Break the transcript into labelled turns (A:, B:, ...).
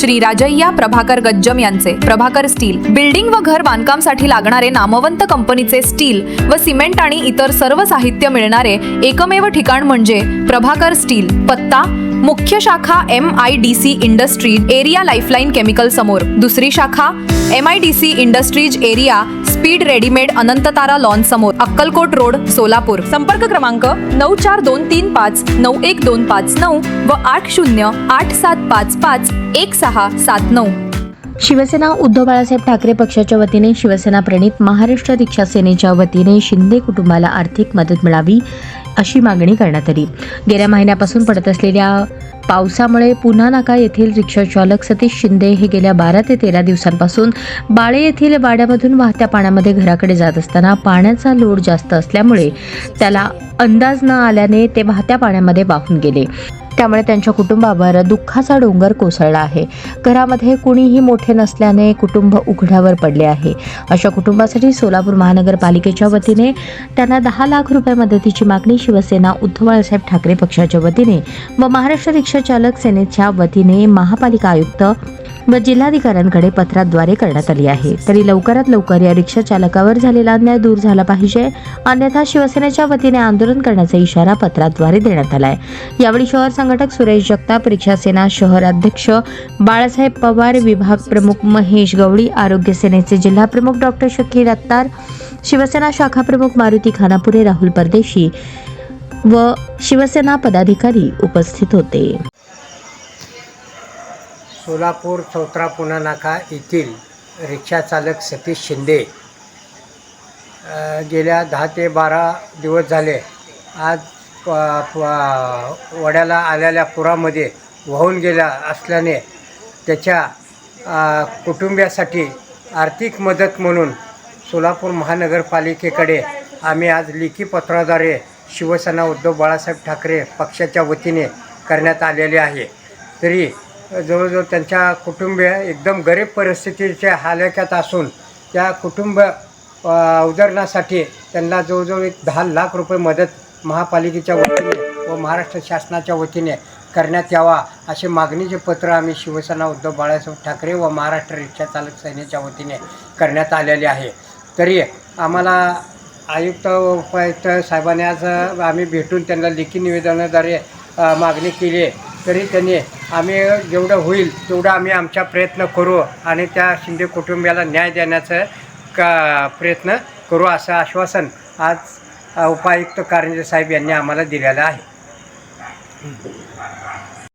A: श्री राजय्या प्रभाकर गज्जम यांचे. Prabhakar steel. Building व घर बांधकामसाठी लागणारे नामवंत कंपनीचे स्टील व सिमेंट आणि इतर सर्व साहित्य मिळणारे एकमेव ठिकाण म्हणजे प्रभाकर स्टील. पत्ता मुख्य शाखा M I D C industries area lifeline chemical समोर. दुसरी शाखा M I D C industries area speed readymade Anantatara lawn समोर. अक्कलकोट रोड सोलापूर. संपर्क क्रमांक नऊ चार दोन तीन पाच नऊ एक दोन पाच नऊ व आठ शून्य आठ सात पाच पाच एक सहा सात नऊ.
B: शिवसेना उद्धव बाळासाहेब ठाकरे पक्षाच्या वतीने शिवसेना प्रणित महाराष्ट्र रिक्षा सेनेच्या वतीने शिंदे कुटुंबाला आर्थिक मदत मिळावी. अशी मागणी करण्यात आली. गेल्या महिन्यापासून पडत असलेल्या पावसामुळे पुन्हा नाका येथील रिक्षा चालक सतीश शिंदे हे गेल्या बारा ते तेरा दिवसांपासून बाळे येथील वाड्यामधून वाहत्या पाण्यामध्ये घराकडे जात असताना पाण्याचा लोड जास्त असल्यामुळे त्याला अंदाज न आल्याने ते वाहत्या पाण्यामध्ये वाहून गेले. त्यामुळे त्यांच्या कुटुंबावर दुःखाचा डोंगर कोसळला आहे. घरामध्ये कुणीही मोठे नसल्याने कुटुंब उघड्यावर पडले आहे. अशा कुटुंबासाठी सोलापूर महानगरपालिकेच्या वतीने त्यांना दहा लाख रुपये मदतीची मागणी शिवसेना उद्धव बाळासाहेब ठाकरे पक्षाच्या वतीने व महाराष्ट्र रिक्षा चालक सेनेच्या वतीने महापालिका आयुक्त व जिल्हाधिकाऱ्यांकडे पत्राद्वारे करण्यात आली आहे. तरी लवकरात लवकर या रिक्षा चालकावर झालेला अन्याय दूर झाला पाहिजे. अन्यथा शिवसेनेच्या वतीने आंदोलन करण्याचा इशारा पत्राद्वारे देण्यात आलाय. यावेळी शहर संघटक सुरेश जगताप रिक्षा सेना शहर अध्यक्ष बाळासाहेब पवार विभाग प्रमुख महेश गवळी आरोग्य सेनेचे जिल्हा प्रमुख डॉक्टर शकीर अत्तार शिवसेना शाखा प्रमुख मारुती खानापुरे राहुल परदेशी व शिवसेना पदाधिकारी उपस्थित होते.
C: सोलापूर चौत्रा पुणा नाका येथील रिक्षाचालक सतीश शिंदे गेल्या दहा ते बारा दिवस झाले. आज प- वड्याला आलेल्या पुरामध्ये वाहून गेला असल्याने त्याच्या कुटुंबियासाठी आर्थिक मदत म्हणून सोलापूर महानगरपालिकेकडे आम्ही आज लेखी पत्राद्वारे शिवसेना उद्धव बाळासाहेब ठाकरे पक्षाच्या वतीने करण्यात आलेले आहे. तरी जवळजवळ त्यांच्या कुटुंबीय एकदम गरीब परिस्थितीच्या हालक्यात असून त्या कुटुंब अ, उदरणासाठी त्यांना जवळजवळ एक दहा लाख रुपये मदत महापालिकेच्या वतीने व महाराष्ट्र शासनाच्या वतीने करण्यात यावा असे मागणीचे पत्र आम्ही शिवसेना उद्धव बाळासाहेब ठाकरे व महाराष्ट्र रिक्षा चालक सेनेच्या वतीने करण्यात आलेले आहे. तरी आम्हाला आयुक्त व उपायुक्त साहेबांनी आज आम्ही भेटून त्यांना लेखी निवेदनाद्वारे मागणी केली आहे. तरी त्यांनी आम्ही जेवढं होईल तेवढं आम्ही आमचा प्रयत्न करू आणि त्या शिंदे कुटुंबियाला न्याय देण्याचं का प्रयत्न करू असं आश्वासन आज उपायुक्त कारंजे साहेब यांनी आम्हाला दिलेलं आहे.